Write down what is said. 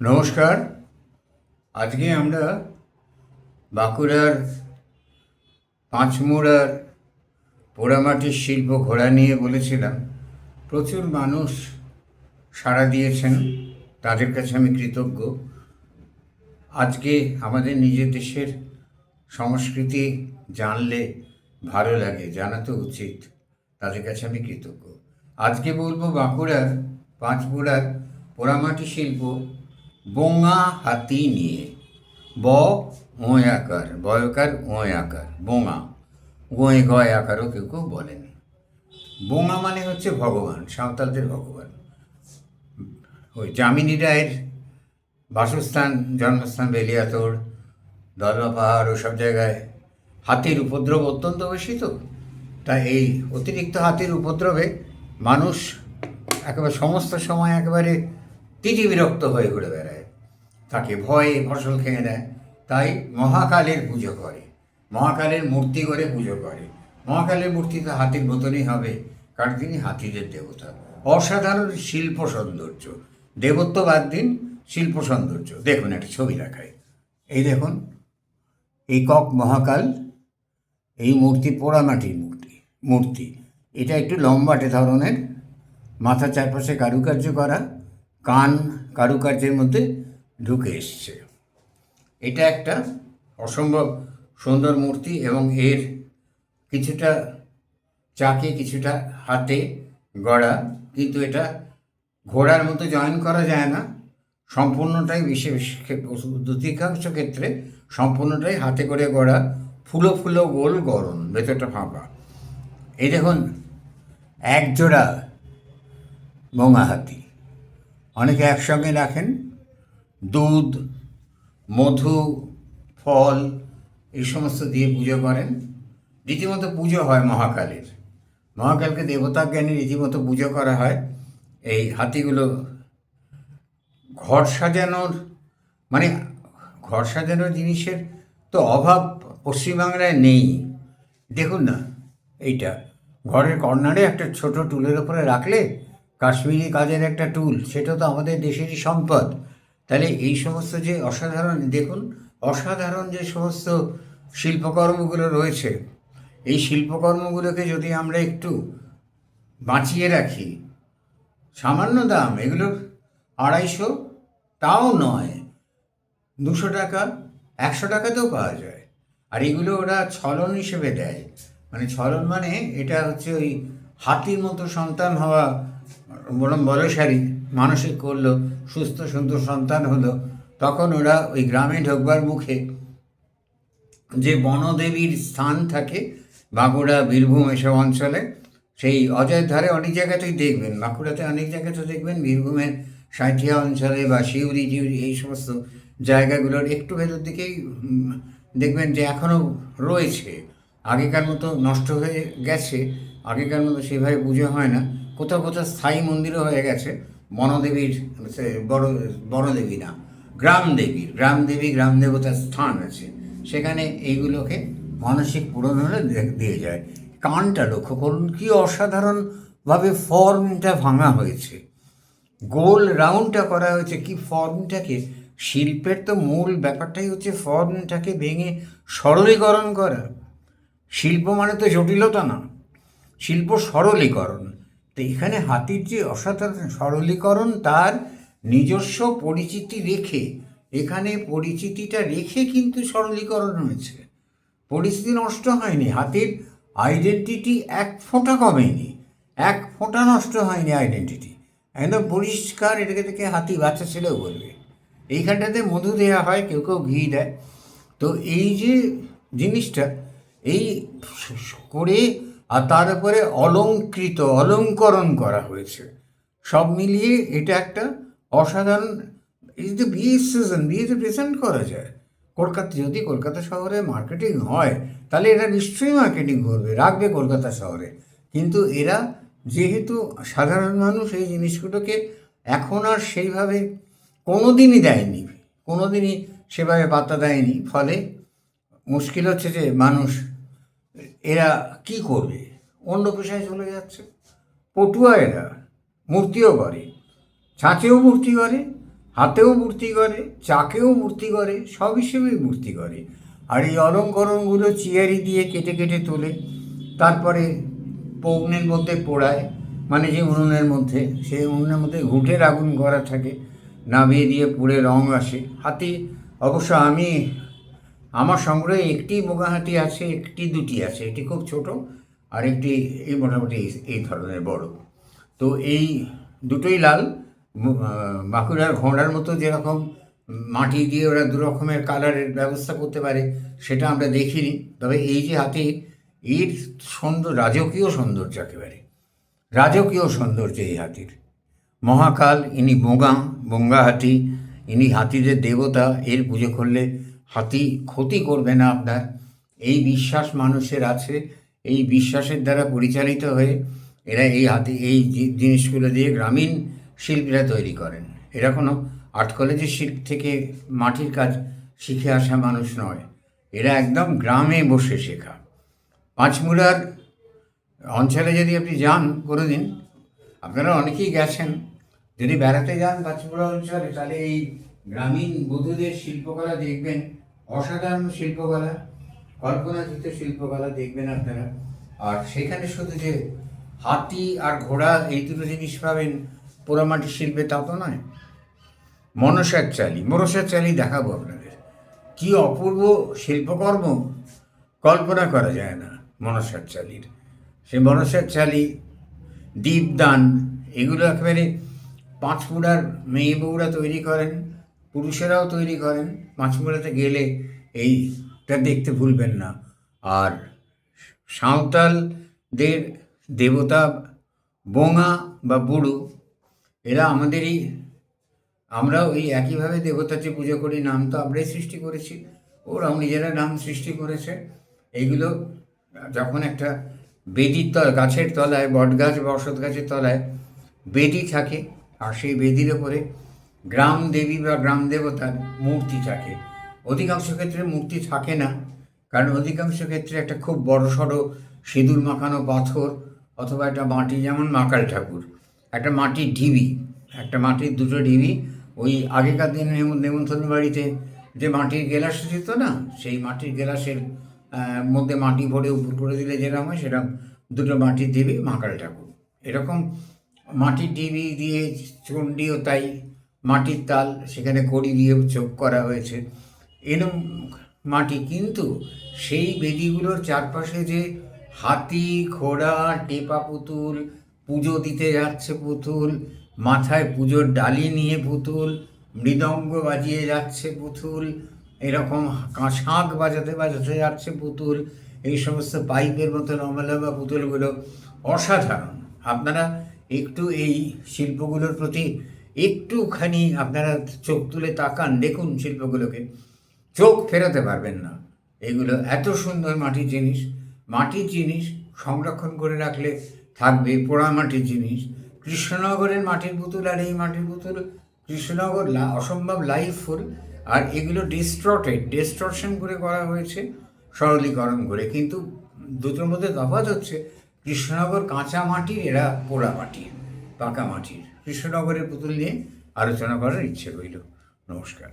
নমস্কার। আজকে আমরা বাঁকুড়ার পাঁচমোড়ার পোড়ামাটির শিল্প ঘোড়া নিয়ে বলেছিলাম। প্রচুর মানুষ সাড়া দিয়েছেন, তাদের কাছে আমি কৃতজ্ঞ। আজকে আমাদের নিজের দেশের সংস্কৃতি জানলে ভালো লাগে জানা তো উচিত, তাদের কাছে আমি কৃতজ্ঞ। আজকে বলব বাঁকুড়ার, পাঁচমোড়ার পোড়ামাটি শিল্প বোঙা হাতি নিয়ে ব ওয় আকার বয়কার ওয় আকার বোঙা গোয়ে গয় আকারও কেউ কেউ বলেন বোঙা মানে হচ্ছে ভগবান সাঁওতালদের ভগবান ওই যামিনী রায়ের বাসস্থান জন্মস্থান বেলিয়াতোড় দলমা পাহাড় ওসব জায়গায় হাতির উপদ্রব অত্যন্ত বেশি তো। তাই এই অতিরিক্ত হাতির উপদ্রবে মানুষ একেবারে সমস্ত সময় একেবারে তিতি বিরক্ত হয়ে ঘুরে বেড়ায়। তাকে ভয়ে ফসল খেয়ে নেয়। তাই মহাকালের পুজো করে। মহাকালের মূর্তি করে পুজো করে। মহাকালের মূর্তি তো হাতির মতনই হবে, কারণ তিনি হাতিদের দেবতা। অসাধারণ শিল্প সৌন্দর্য। দেবত্ব বাদ দিন, শিল্প সৌন্দর্য। দেখুন, একটা ছবি দেখায় এই দেখুন, এই কক মহাকাল, এই মূর্তি পোড়ামাটির মূর্তি মূর্তি। এটা একটু লম্বাটে ধরনের। মাথা চারপাশে কারুকার্য করা, কান কারুকার্যের মধ্যে ঢুকে এসছে। এটা একটা অসম্ভব সুন্দর মূর্তি এবং এর কিছুটা চাকে কিছুটা হাতে গড়া, কিন্তু এটা ঘোড়ার মতো জয়েন করা যায় না। সম্পূর্ণটাই বিশেষ অধিকাংশ ক্ষেত্রে সম্পূর্ণটাই হাতে করে গড়া, ফুলো ফুলো গোল গরম ভেতরটা ফাঁপা। এই দেখুন এক জোড়া বোঙা হাতি। অনেকে একসঙ্গে রাখেন দুধ, মধু, ফল, এই সমস্ত দিয়ে পুজো করেন। রীতিমতো পুজো হয় মহাকালের। মহাকালকে দেবতা জ্ঞানী রীতিমতো পুজো করা হয়। এই হাতিগুলো ঘর সাজানোর মানে ঘর সাজানোর জিনিসের তো অভাব পশ্চিমবাংলায় নেই। দেখুন না, এইটা ঘরের কর্নারে একটা ছোট টুলের ওপরে রাখলে কাশ্মীরি কাজের একটা টুল, সেটা তো আমাদের দেশেরই সম্পদ। তাহলে এই সমস্ত যে অসাধারণ, দেখুন, অসাধারণ যে সমস্ত শিল্পকর্মগুলো রয়েছে, এই শিল্পকর্মগুলোকে যদি আমরা একটু বাঁচিয়ে রাখি, সামান্য দাম এগুলোর আড়াইশো, তাও নয়, দুশো টাকা, একশো টাকাতেও পাওয়া যায়। আর এগুলো ওরা ছলন হিসেবে দেয়। মানে ছলন মানে এটা হচ্ছে ওই হাতির মতো সন্তান হওয়া, বরং বলসারি মানসিক করল, সুস্থ সুন্দর সন্তান হলো, তখন ওরা ওই গ্রামে ঢোকবার মুখে যে বনদেবীর স্থান থাকে বাঁকুড়া, বীরভূম এসব অঞ্চলে, সেই অজয়ের ধারে অনেক জায়গাতেই দেখবেন। বাঁকুড়াতে অনেক জায়গাতে দেখবেন, বীরভূমের সাঁথিয়া অঞ্চলে বা শিউরি টিউরি এই সমস্ত জায়গাগুলোর একটু ভেতর দিকেই দেখবেন যে এখনও রয়েছে। আগেকার মতো নষ্ট হয়ে গেছে, আগেকার মতো সেভাবে পুজো হয় না। কোথাও কোথাও স্থায়ী মন্দিরও হয়ে গেছে। বনদেবীর সে বড় বনদেবী না গ্রাম দেবীর গ্রাম দেবী গ্রাম দেবতার স্থান আছে। সেখানে এইগুলোকে মানসিক পূরণ হলে দিয়ে যায়। কানটা লক্ষ্য করুন, কি অসাধারণভাবে ফর্মটা ভাঙা হয়েছে। গোল রাউন্ডটা করা হয়েছে, কি ফর্মটাকে, শিল্পের তো মূল ব্যাপারটাই হচ্ছে ফর্মটাকে ভেঙে সরলীকরণ করা। শিল্প মানে তো জটিলতা না, শিল্প সরলীকরণ। তো এখানে হাতির যে অসাধারণ সরলীকরণ, তার নিজস্ব পরিচিতি রেখে, এখানে পরিচিতিটা রেখে কিন্তু সরলীকরণ হয়েছে। পরিস্থিতি নষ্ট হয়নি, হাতির আইডেন্টিটি এক ফোঁটা কমেনি, এক ফোঁটা নষ্ট হয়নি আইডেন্টিটি একদম পরিষ্কার এটাকে থেকে হাতি বাচ্চা ছেলেও বলবে। এইখানটাতে মধু দেওয়া হয়, কেউ কেউ ঘি দেয়। তো এই যে জিনিসটা, এই করে আর তার উপরে অলঙ্কৃত, অলঙ্করণ করা হয়েছে। সব মিলিয়ে এটা একটা অসাধারণ, এই যে বিয়ের সিজন বিয়েতে প্রেজেন্ট করা যায়, কলকাতা, যদি কলকাতা শহরে মার্কেটিং হয়, তাহলে এরা নিশ্চয়ই মার্কেটিং করবে, রাখবে কলকাতা শহরে। কিন্তু এরা যেহেতু সাধারণ মানুষ, এই জিনিসগুলোকে এখন আর সেইভাবে কোনো দিনই দেয়নি। কোনো দিনই সেভাবে পাত্তা দেয়নি। ফলে মুশকিল হচ্ছে যে মানুষ এরা কি করবে? অন্য পেশায় চলে যাচ্ছে। পটুয়া এরা, মূর্তিও করে। ছাঁচেও মূর্তি করে, হাতেও মূর্তি করে, চাকেও মূর্তি করে, সব হিসেবেই মূর্তি করে। আর এই অলঙ্করণগুলো চিয়ারি দিয়ে কেটে কেটে তোলে, তারপরে পৌনের মধ্যে পোড়ায় মানে যে উনুনের মধ্যে, সেই উনুনের মধ্যে ঘুঁটের আগুন করা থাকে, নামিয়ে দিয়ে পুড়ে রং আসে। হাতে, অবশ্য আমি আমার সংগ্রহে একটি মোগাহাতি আছে, একটি দুটি আছে। এটি খুব ছোট আর একটি এই মোটামুটি এই- ধরনের বড়। তো এই দুটোই লাল বাঁকুড়ার ঘোড়ার মতো যেরকম মাটি দিয়ে ওরা দু রকমের কালারের ব্যবস্থা করতে পারে, সেটা আমরা দেখিনি। তবে এই যে হাতি, এর সুন্দর রাজকীয় সৌন্দর্য একেবারে। রাজকীয় সৌন্দর্য এই হাতির। মহাকাল, ইনি বোঙা বোঙ্গা হাতি, ইনি হাতিদের দেবতা, এর পুজো করলে হাতি ক্ষতি করবে না আপনার। এই বিশ্বাস মানুষের আছে, এই বিশ্বাসের দ্বারা পরিচালিত হয়ে এরা এই হাতি, এই জিনিসগুলো দিয়ে গ্রামীণ শিল্পীরা তৈরি করেন। এরা কোনো আর্ট কলেজের শিল্প থেকে মাটির কাজ শিখে আসা মানুষ নয়। এরা একদম গ্রামে বসে শেখা। পাঁচমুড়ার অঞ্চলে যদি আপনি যান কোনোদিন, আপনারা অনেকেই গেছেন। যদি বেড়াতে যান পাঁচমুড়া অঞ্চলে, তাহলে এই গ্রামীণ বধূদের শিল্পকলা দেখবেন। অসাধারণ শিল্পকলা কল্পনাতীত শিল্পকলা দেখবেন আপনারা। আর সেখানে শুধু যে হাতি আর ঘোড়া এই দুটো জিনিস পাবেন পোড়ামাটির শিল্পে, তা তো নয়। মনসার চালি মনসার চালি দেখাবো আপনাদের। কি অপূর্ব শিল্পকর্ম কল্পনা করা যায় না মনসার চালির। সেই মনসার চালি, দীপদান, এগুলো একেবারে পাঁচমুড়ার মেয়ে বউরা তৈরি করেন। পুরুষেরাও তৈরি করেন। পাঁচমুড়াতে গেলে এইটা দেখতে ভুলবেন না। আর সাঁওতালদের দেবতা বোঙা বা বুড়ো, এরা আমাদেরই, আমরাও এই একইভাবে দেবতাকে পুজো করি, নাম তো আমরাই সৃষ্টি করেছি, ওরাও নিজেরা নাম সৃষ্টি করেছে। এইগুলো যখন একটা বেদির তল গাছের তলায় বট গাছ বা অসৎ গাছের তলায় বেদি থাকে, আর সেই বেদির ওপরে গ্রাম দেবী বা গ্রাম দেবতার মূর্তি থাকে। অধিকাংশ ক্ষেত্রে মূর্তি থাকে না, কারণ অধিকাংশ ক্ষেত্রে একটা খুব বড় সড়ো সিঁদুর মাখানো পাথর অথবা একটা মাটি যেমন মাকাল ঠাকুর, একটা মাটির ঢিবি, একটা মাটির দুটো ঢিবি ওই আগেকার দিনে নেম- নেমন্তন্ন বাড়িতে যে মাটির গেলাস দিত না, সেই মাটির গেলাসের মধ্যে মাটি ভরে উপর করে দিলে যেরকম হয় সেরকম দুটো মাটির ঢিবি মাকাল ঠাকুর। এরকম মাটির ঢিবি দিয়ে চণ্ডীও তাই মাটির তাল সেখানে কড়ি দিয়ে চোখ করা হয়েছে। এরম মাটি কিন্তু সেই বেদিগুলোর চারপাশে যে হাতি, ঘোড়া টেপা পুতুল, পুজো দিতে যাচ্ছে পুতুল, মাথায় পুজোর ডালি নিয়ে পুতুল, মৃদঙ্গ বাজিয়ে যাচ্ছে পুতুল, এরকম শাঁখ বাজাতে বাজাতে যাচ্ছে পুতুল, এই সমস্ত পাইপের মতো লম্বা লম্বা পুতুলগুলো অসাধারণ। আপনারা একটু এই শিল্পগুলোর প্রতি একটুখানি আপনারা চোখ তুলে তাকান, দেখুন শিল্পগুলোকে। চোখ ফেরাতে পারবেন না। এগুলো এত সুন্দর মাটির জিনিস। মাটির জিনিস সংরক্ষণ করে রাখলে থাকবে পোড়া মাটির জিনিস। কৃষ্ণনগরের মাটির পুতুল আর এই মাটির পুতুল, কৃষ্ণনগর অসম্ভব লাইফফুল আর এগুলো ডিস্ট্রটেড ডিস্ট্রশন করে করা হয়েছে, সরলীকরণ করে। কিন্তু দুটোর মধ্যে তফাৎ হচ্ছে, কৃষ্ণনগর কাঁচা মাটির এরা পোড়া মাটির পাকা মাটির। কৃষ্ণনগরের পুতুল নিয়ে আলোচনা করার ইচ্ছে রইল। নমস্কার।